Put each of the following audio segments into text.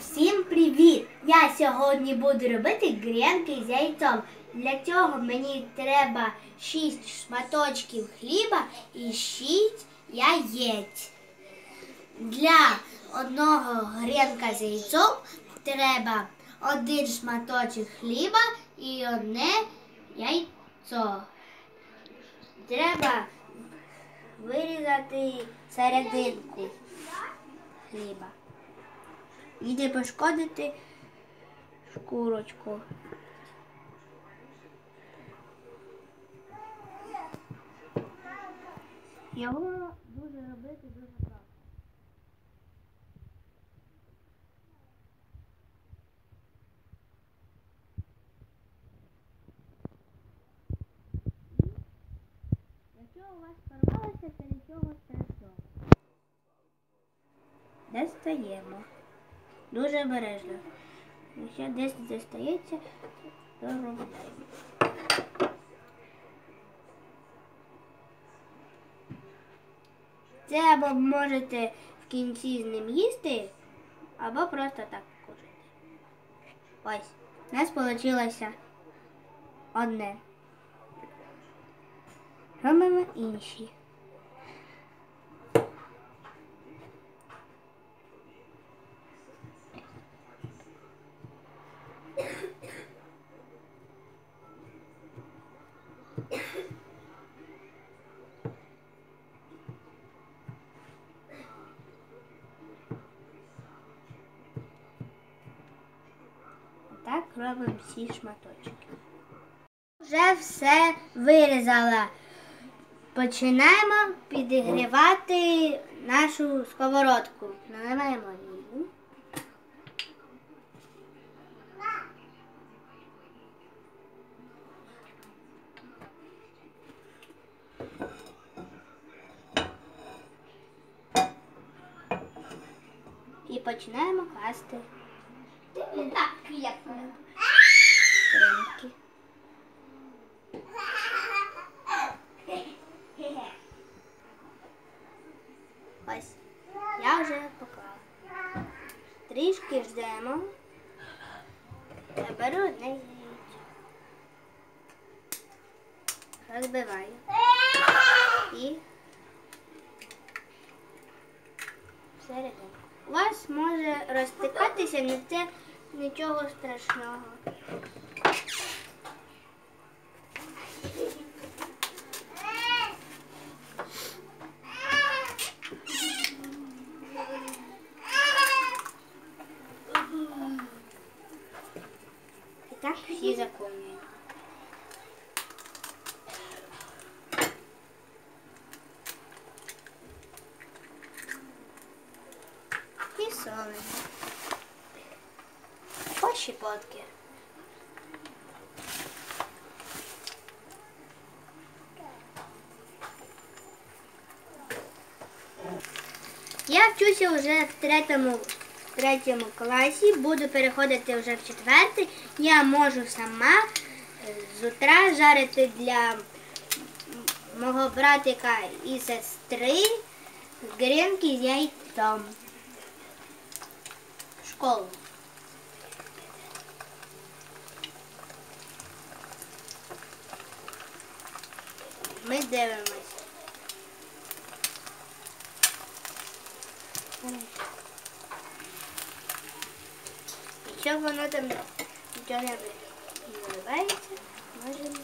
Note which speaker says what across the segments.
Speaker 1: Всім привіт! Я сьогодні буду робити гренки з яйцом. Для цього мені треба 6 шматочків хліба і 6 яєць. Для одного гренка з яйцом треба один шматочок хліба і одне яйцо. Треба вирізати серединку хліба. І не пошкодити шкурочку. Його дуже робити дуже просто. Якщо у вас порвалося, то нічого страшного. Достаємо. Дуже обережно. Якщо десь достається, то робимо. Це або можете в кінці з ним їсти, або просто так кушати. Ось, у нас вийшло одне. Робимо інші. Робимо всі шматочки. Вже все вирізала. Починаємо підігрівати нашу сковородку. Наливаємо її. І починаємо класти.
Speaker 2: Не так крепко.
Speaker 1: Гренки. Ось. Я вже поклала. Трішки ждемо. Я беру одне яєчко. Розбиваю. І всередину. У вас може розтикатися, але це нічого страшного. Так всі заповнюємо. І солимо. По щепотки. Я вчуся вже в третьому, в третьому класі, буду переходити вже в четвертий. Я можу сама е, з утра жарити для мого братика і сестри грінки з яйцом. В школу. Ми дивимось. Якщо воно там нічого не виливається, можемо.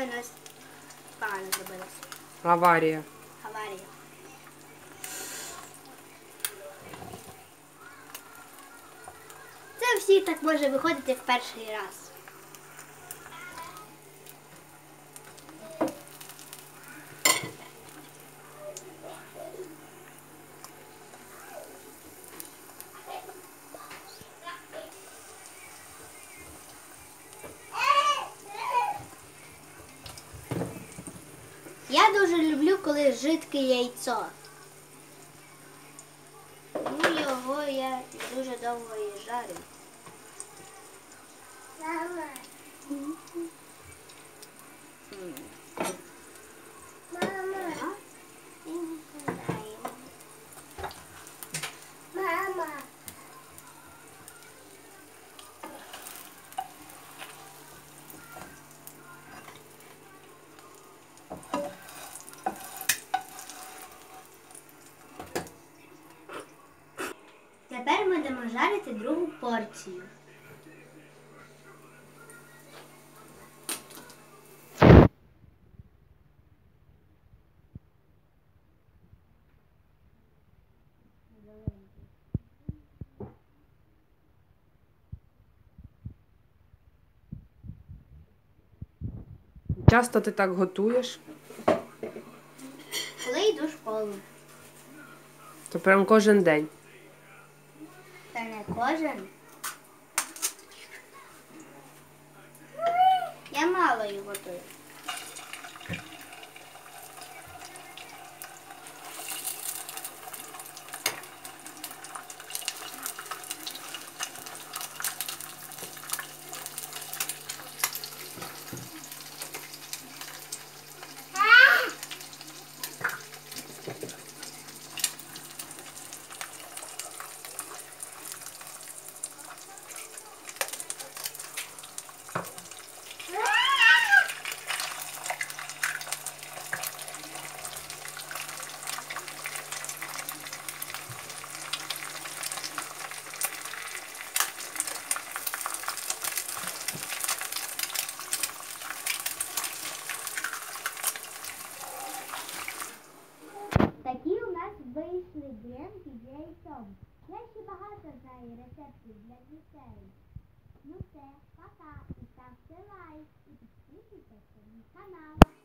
Speaker 1: Це у нас погано зробилося.
Speaker 3: Аварія.
Speaker 1: Аварія. Це всі так може виходити в перший раз. Я дуже люблю, коли жидке яйцо. Ну, його я дуже довго і жарю. Будемо жарити другу порцію.
Speaker 3: Часто ти так готуєш,
Speaker 1: Коли йду в школу.
Speaker 3: то прям кожен день.
Speaker 1: Кожен. Я мало його готую. Такі у нас вийшли з. Я ще багато знаю рецептів для дітей. Ну все, пока. І ставте лайк і підписуйтесь на канал.